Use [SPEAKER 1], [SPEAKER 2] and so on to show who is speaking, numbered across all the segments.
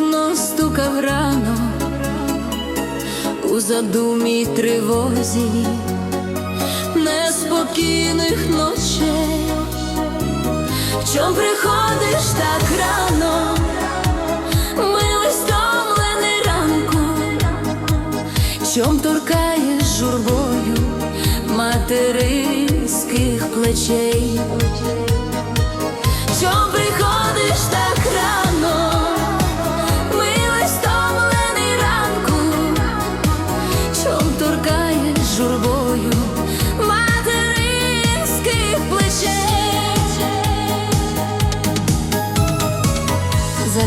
[SPEAKER 1] вікно стукав рано, у задумі й тривозі, неспокійних ночей, чом приходиш так рано, милий стомлений ранку, чом торкаєш журбою материнських плечей. Чом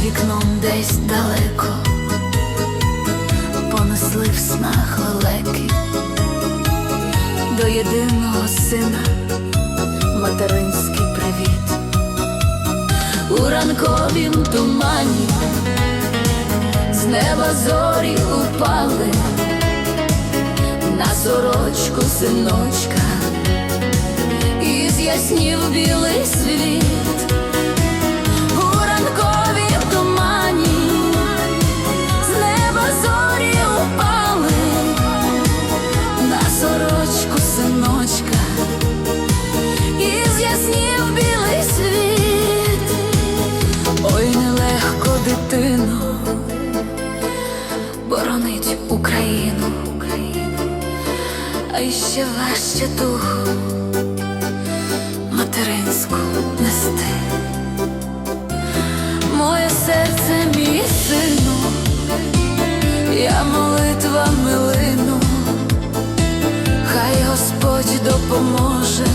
[SPEAKER 1] вікном десь далеко, понесли в снах лелеки до єдиного сина. Материнський привіт. У ранковім тумані, з неба зорі упали. На сорочку синочка, і з'яснів білий світ. Синочка, і з'яснів білий світ. Ой, нелегко дитину боронить Україну, а іще важче духу материнську нести. Моє серце, мій сину, я молитва милину, допоможе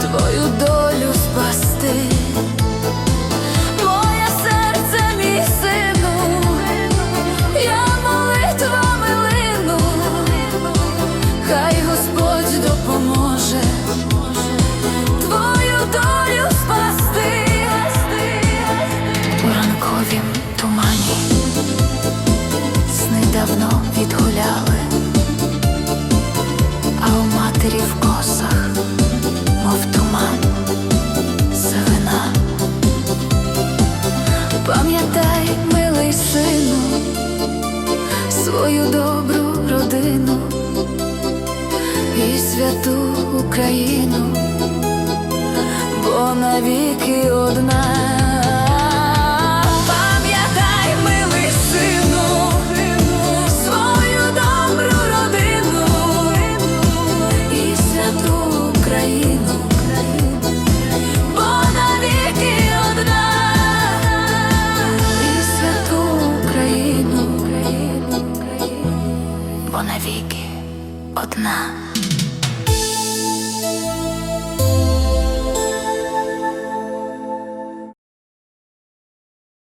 [SPEAKER 1] твою долю спасти. Моє серце, мій сину, я молитва милину, хай Господь допоможе твою долю спасти у ранковім тумані, у в косах, мов туман, сивина. Пам'ятай, милий сину, свою добру родину і святу Україну, бо навіки одна. Навіки одна.